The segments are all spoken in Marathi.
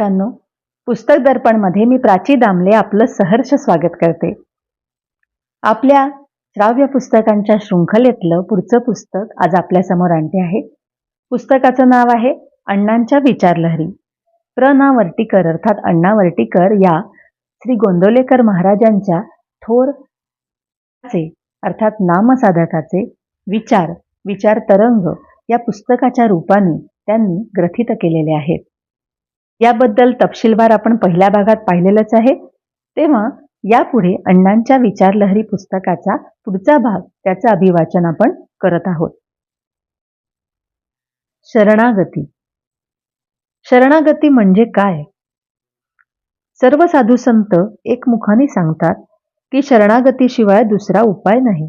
मित्रांनो पुस्तक दर्पणमध्ये मी प्राची दामले आपलं सहर्ष स्वागत करते. आपल्या श्राव्य पुस्तकांच्या शृंखलेतलं पुढचं पुस्तक आज आपल्यासमोर आणते आहे. पुस्तकाचं नाव आहे अण्णांच्या विचारलहरी. प्र. ना वर्टीकर अर्थात अण्णा वर्टीकर या श्री गोंदवलेकर महाराजांच्या थोर चे अर्थात नामसाधकाचे विचार विचार तरंग या पुस्तकाच्या रूपाने त्यांनी ग्रथित केलेले आहेत. याबद्दल तपशीलवार आपण पहिल्या भागात पाहिलेलंच आहे. तेव्हा यापुढे अण्णांच्या विचारलहरी पुस्तकाचा पुढचा भाग त्याचं अभिवाचन आपण करत आहोत. शरणागती. शरणागती म्हणजे काय? सर्व साधू संत एकमुखाने सांगतात की शरणागतीशिवाय दुसरा उपाय नाही.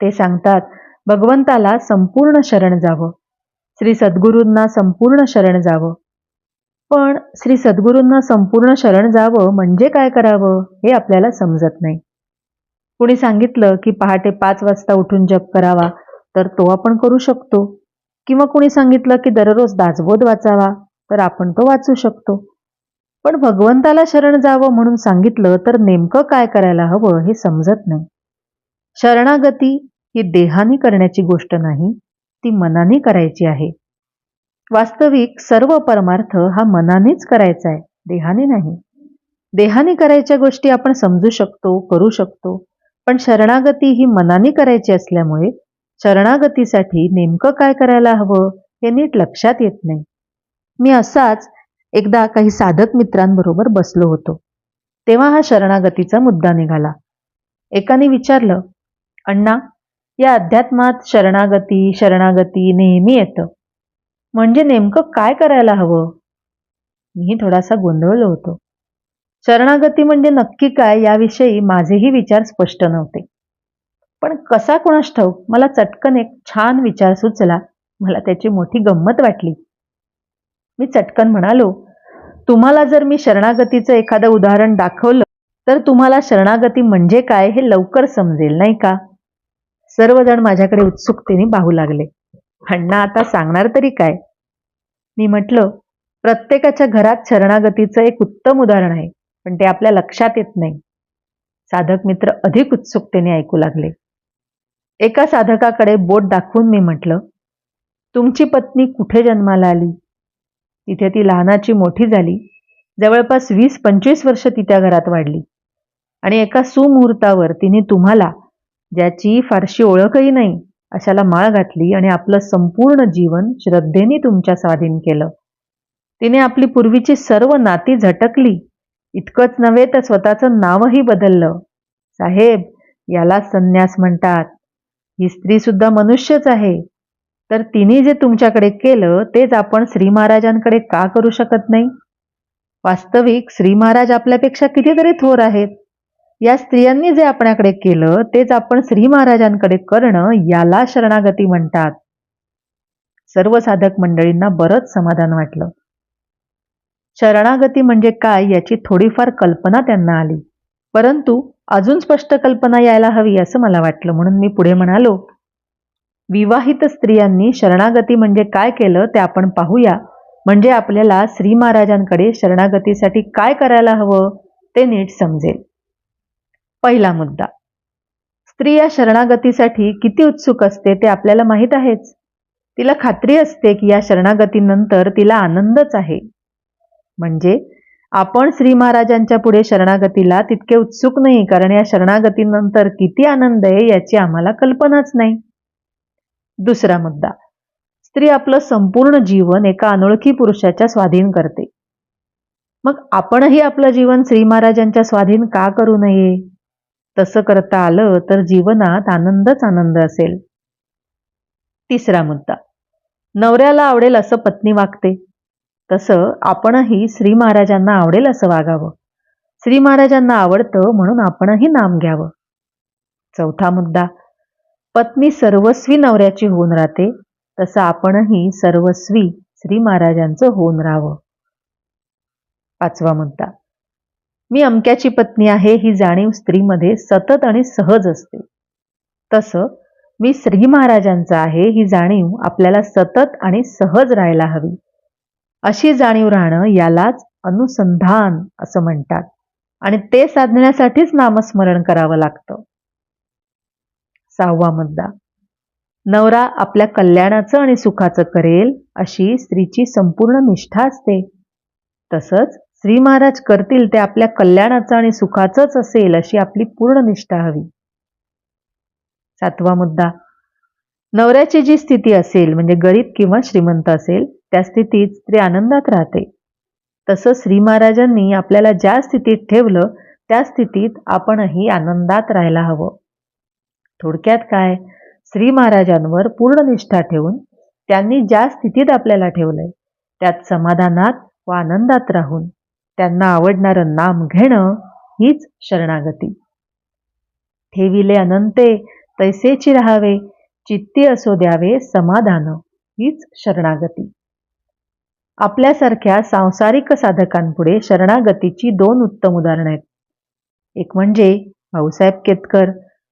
ते सांगतात भगवंताला संपूर्ण शरण जावं. श्री सद्गुरूंना संपूर्ण शरण जावं. पण श्री सद्गुरूंना संपूर्ण शरण जावं म्हणजे काय करावं हे आपल्याला समजत नाही. कुणी सांगितलं की पहाटे पाच वाजता उठून जप करावा तर तो आपण करू शकतो. किंवा कुणी सांगितलं की दररोज दासबोध वाचावा तर आपण तो वाचू शकतो. पण भगवंताला शरण जावं म्हणून सांगितलं तर नेमकं काय करायला हवं हे समजत नाही. शरणागती ही देहानी करण्याची गोष्ट नाही ती मनाने करायची आहे. वास्तविक सर्व परमार्थ हा मनानेच करायचा आहे देहाने नाही. देहाने करायच्या गोष्टी आपण समजू शकतो करू शकतो पण शरणागती ही मनाने करायची असल्यामुळे शरणागतीसाठी नेमकं काय करायला हवं हे नीट लक्षात येत नाही. मी असाच एकदा काही साधक मित्रांबरोबर बसलो होतो. तेव्हा हा शरणागतीचा मुद्दा निघाला. एकाने विचारलं अण्णा या अध्यात्मात शरणागती शरणागती नेहमी येतं. म्हणजे नेमकं काय करायला हवं? मी थोडासा गोंधळलो होतो. शरणागती म्हणजे नक्की काय याविषयी माझेही विचार स्पष्ट नव्हते. पण कसा कोणास ठाऊक मला चटकन एक छान विचार सुचला. मला त्याची मोठी गंमत वाटली. मी चटकन म्हणालो तुम्हाला जर मी शरणागतीचं एखादं उदाहरण दाखवलं तर तुम्हाला शरणागती म्हणजे काय हे लवकर समजेल नाही का? सर्वजण माझ्याकडे उत्सुकतेने पाहू लागले. अण्णा आता सांगणार तरी काय? मी म्हटलं प्रत्येकाच्या घरात शरणागतीचं एक उत्तम उदाहरण आहे पण ते आपल्या लक्षात येत नाही. साधक मित्र अधिक उत्सुकतेने ऐकू लागले. एका साधकाकडे बोट दाखवून मी म्हटलं तुमची पत्नी कुठे जन्माला आली? तिथे ती लहानाची मोठी झाली. जवळपास वीस पंचवीस वर्ष ती त्या घरात वाढली. आणि एका सुमुहूर्तावर तिने तुम्हाला ज्याची फारशी ओळखही नाही अशाला माळ घातली आणि आपलं संपूर्ण जीवन श्रद्धेने तुमच्या स्वाधीन केलं. तिने आपली पूर्वीची सर्व नाती झटकली. इतकंच नव्हे तर स्वतःचं नावही बदललं. साहेब याला संन्यास म्हणतात. ही स्त्री सुद्धा मनुष्यच आहे. तर तिने जे तुमच्याकडे केलं तेच आपण श्री महाराजांकडे का करू शकत नाही? वास्तविक श्री महाराज आपल्यापेक्षा कितीतरी थोर आहेत. या स्त्रियांनी जे आपल्याकडे केलं तेच आपण श्री महाराजांकडे करणं याला शरणागती म्हणतात. सर्व साधक मंडळींना बरंच समाधान वाटलं. शरणागती म्हणजे काय याची थोडीफार कल्पना त्यांना आली. परंतु अजून स्पष्ट कल्पना यायला हवी असं मला वाटलं म्हणून मी पुढे म्हणालो विवाहित स्त्रियांनी शरणागती म्हणजे काय केलं ते आपण पाहूया. म्हणजे आपल्याला श्री महाराजांकडे शरणागतीसाठी काय करायला हवं ते नीट समजेल. पहिला मुद्दा. स्त्री या शरणागतीसाठी किती उत्सुक असते ते आपल्याला माहीत आहेच. तिला खात्री असते की या शरणागतीनंतर तिला आनंदच आहे. म्हणजे आपण श्री महाराजांच्या पुढे शरणागतीला तितके उत्सुक नाही कारण या शरणागतीनंतर किती आनंद आहे याची आम्हाला कल्पनाच नाही. दुसरा मुद्दा. स्त्री आपलं संपूर्ण जीवन एका अनोळखी पुरुषाच्या स्वाधीन करते. मग आपणही आपलं जीवन श्री महाराजांच्या स्वाधीन का करू नये? तसं करता आलं तर जीवनात आनंदच आनंद असेल. तिसरा मुद्दा. नवऱ्याला आवडेल असं पत्नी वागते. तसं आपणही श्री महाराजांना आवडेल असं वागावं. श्री महाराजांना आवडतं म्हणून आपणही नाम घ्यावं. चौथा मुद्दा. पत्नी सर्वस्वी नवऱ्याची होऊन राहते. तसं आपणही सर्वस्वी श्री महाराजांचं होऊन राहावं. पाचवा मुद्दा. मी अमक्याची पत्नी आहे ही जाणीव स्त्रीमध्ये सतत आणि सहज असते. तसं मी श्री महाराजांचा आहे ही जाणीव आपल्याला सतत आणि सहज राहायला हवी. अशी जाणीव राहणं यालाच अनुसंधान असं म्हणतात आणि ते साधण्यासाठीच नामस्मरण करावं लागतं. सहावा मुद्दा. नवरा आपल्या कल्याणाचं आणि सुखाचं करेल अशी स्त्रीची संपूर्ण निष्ठा असते. तसंच श्री महाराज करतील ते आपल्या कल्याणाचं आणि सुखाचंच असेल अशी आपली पूर्ण निष्ठा हवी. सातवा मुद्दा. नवऱ्याची जी स्थिती असेल म्हणजे गरीब किंवा श्रीमंत असेल त्या स्थितीत स्त्री आनंदात राहते. तसं श्री महाराजांनी आपल्याला ज्या स्थितीत ठेवलं त्या स्थितीत आपणही आनंदात राहायला हवं. थोडक्यात काय? श्री महाराजांवर पूर्ण निष्ठा ठेवून त्यांनी ज्या स्थितीत आपल्याला ठेवलंय त्यात समाधानात व आनंदात राहून त्यांना आवडणारं नाम घेणं हीच शरणागती. ठेविले अनंते तैसेची राहावे चित्ती असो द्यावे समाधान हीच शरणागती. आपल्यासारख्या सांसारिक साधकांपुढे शरणागतीची दोन उत्तम उदाहरणं आहेत. एक म्हणजे भाऊसाहेब केतकर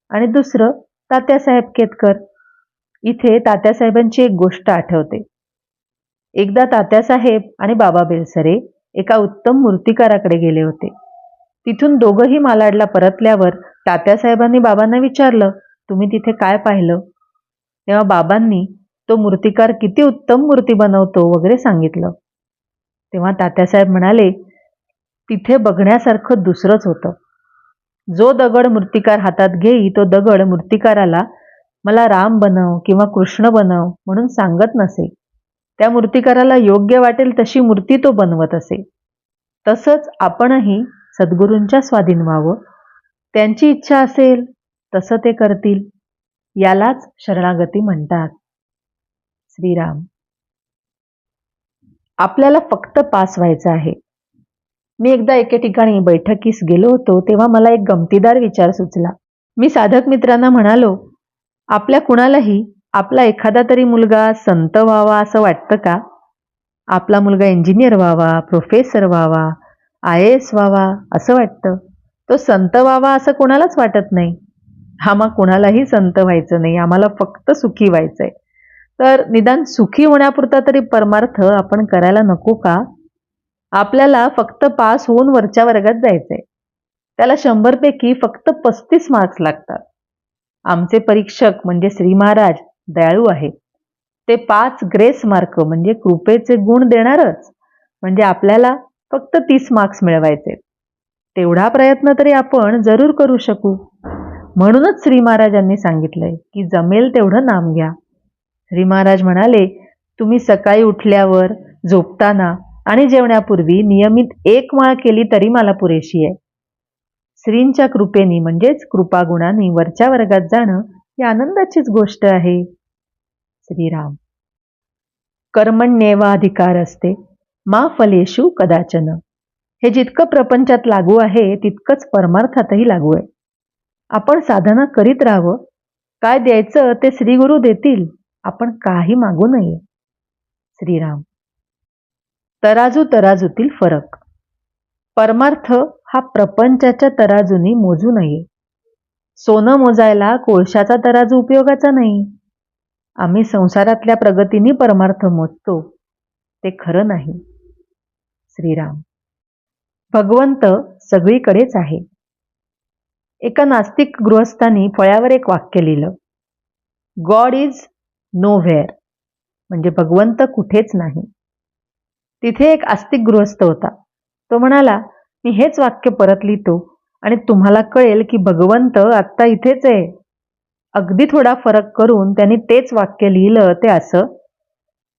आणि दुसरं तात्यासाहेब केतकर. इथे तात्यासाहेबांची एक गोष्ट आठवते. एकदा तात्यासाहेब आणि बाबा बेलसरे एका उत्तम मूर्तिकाराकडे गेले होते. तिथून दोघंही मालाडला परतल्यावर तात्यासाहेबांनी बाबांना विचारलं तुम्ही तिथे काय पाहिलं? तेव्हा बाबांनी तो मूर्तिकार किती उत्तम मूर्ती बनवतो वगैरे सांगितलं. तेव्हा तात्यासाहेब म्हणाले तिथे बघण्यासारखं दुसरंच होतं. जो दगड मूर्तिकार हातात घेई तो दगड मूर्तिकाराला मला राम बनव किंवा कृष्ण बनव म्हणून सांगत नसे. त्या मूर्तिकाराला योग्य वाटेल तशी मूर्ती तो बनवत असे. तसंच आपणही सद्गुरूंच्या स्वाधीन व्हावं. त्यांची इच्छा असेल तसं ते करतील यालाच शरणागती म्हणतात. श्रीराम. आपल्याला फक्त पास व्हायचं आहे. मी एकदा एके ठिकाणी बैठकीस गेलो होतो तेव्हा मला एक गमतीदार विचार सुचला. मी साधक मित्रांना म्हणालो आपल्या कुणालाही आपला एखादा तरी मुलगा संत व्हावा असं वाटतं का? आपला मुलगा इंजिनियर व्हावा प्रोफेसर व्हावा आय एस व्हावा असं वाटतं? तो संत व्हावा असं कोणालाच वाटत नाही. आम्हा कुणालाही संत व्हायचं नाही. आम्हाला फक्त सुखी व्हायचंय. तर निदान सुखी होण्यापुरता तरी परमार्थ आपण करायला नको का? आपल्याला फक्त पास होऊन वरच्या वर्गात जायचंय. त्याला शंभरपैकी फक्त पस्तीस मार्क्स लागतात. आमचे परीक्षक म्हणजे श्री महाराज दयाळू आहे. ते पाच ग्रेस मार्क म्हणजे कृपेचे गुण देणारच. म्हणजे आपल्याला फक्त तीस मार्क्स मिळवायचे. तेवढा प्रयत्न तरी आपण जरूर करू शकू. म्हणूनच श्री महाराजांनी सांगितलंय की जमेल तेवढं नाम घ्या. श्री महाराज म्हणाले तुम्ही सकाळी उठल्यावर झोपताना आणि जेवण्यापूर्वी नियमित एक माळ केली तरी मला पुरेशी आहे. श्रींच्या कृपेनी म्हणजेच कृपागुणाने वरच्या वर्गात जाणं ही आनंदाचीच गोष्ट आहे. श्रीराम. कर्मण्येवा अधिकार असते. मा फलेशु कदाचन. हे जितकं प्रपंचात लागू आहे तितकंच परमार्थातही लागू आहे. आपण साधना करीत राहावं. काय द्यायचं ते श्रीगुरु देतील. आपण काही मागू नये. श्रीराम. तराजू तराजूतील फरक. परमार्थ हा प्रपंचाच्या तराजूनी मोजू नये. सोनं मोजायला कोळशाचा तराजू उपयोगाचा नाही. आम्ही संसारातल्या प्रगतीने परमार्थ मोजतो. ते खरं नाही. श्रीराम. भगवंत सगळीकडेच आहे. एका नास्तिक गृहस्थांनी फळ्यावर एक वाक्य लिहिलं. गॉड इज नो व्हेअर म्हणजे भगवंत कुठेच नाही. तिथे एक आस्तिक गृहस्थ होता. तो म्हणाला मी हेच वाक्य परत लिहितो आणि तुम्हाला कळेल की भगवंत आत्ता इथेच आहे. अगदी थोडा फरक करून त्यांनी तेच वाक्य लिहिलं ते असं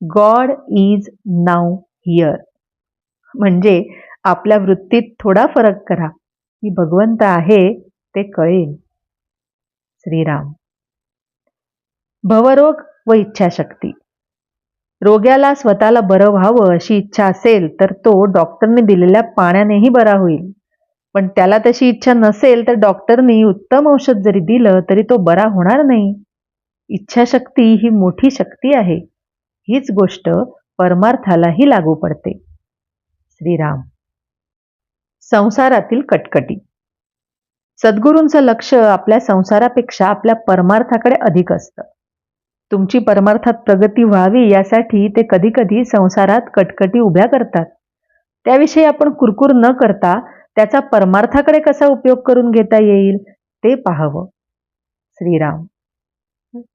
गॉड इज नाव हिअर म्हणजे आपल्या वृत्तीत थोडा फरक करा. की भगवंत आहे ते कळेल. श्रीराम. भवरोग व इच्छाशक्ती. रोग्याला स्वतःला बरं व्हावं अशी इच्छा असेल तर तो डॉक्टरने दिलेल्या पाण्यानेही बरा होईल. पण त्याला तशी इच्छा नसेल तर डॉक्टरनी उत्तम औषध जरी दिलं तरी तो बरा होणार नाही. इच्छाशक्ती ही मोठी शक्ती आहे. हीच गोष्ट परमार्थालाही लागू पडते. श्रीराम. संसारातील कटकटी. सद्गुरूंचं लक्ष आपल्या संसारापेक्षा आपल्या परमार्थाकडे अधिक असतं. तुमची परमार्थात प्रगती व्हावी यासाठी ते कधीकधी संसारात कटकटी उभ्या करतात. त्याविषयी आपण कुरकुर न करता त्याचा परमार्थाकडे कसा उपयोग करून घेता येईल ते पाहावं. श्रीराम.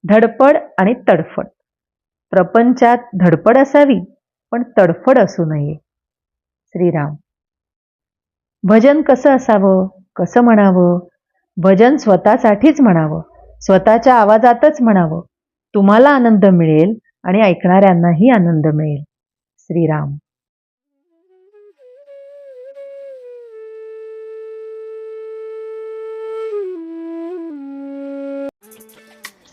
धडपड आणि तडफड. प्रपंचात धडपड असावी पण तडफड असू नये. श्रीराम. भजन कसं असावं कसं म्हणावं? भजन स्वतःसाठीच म्हणावं स्वतःच्या आवाजातच म्हणावं. तुम्हाला आनंद मिळेल आणि ऐकणाऱ्यांनाही आनंद मिळेल. श्रीराम.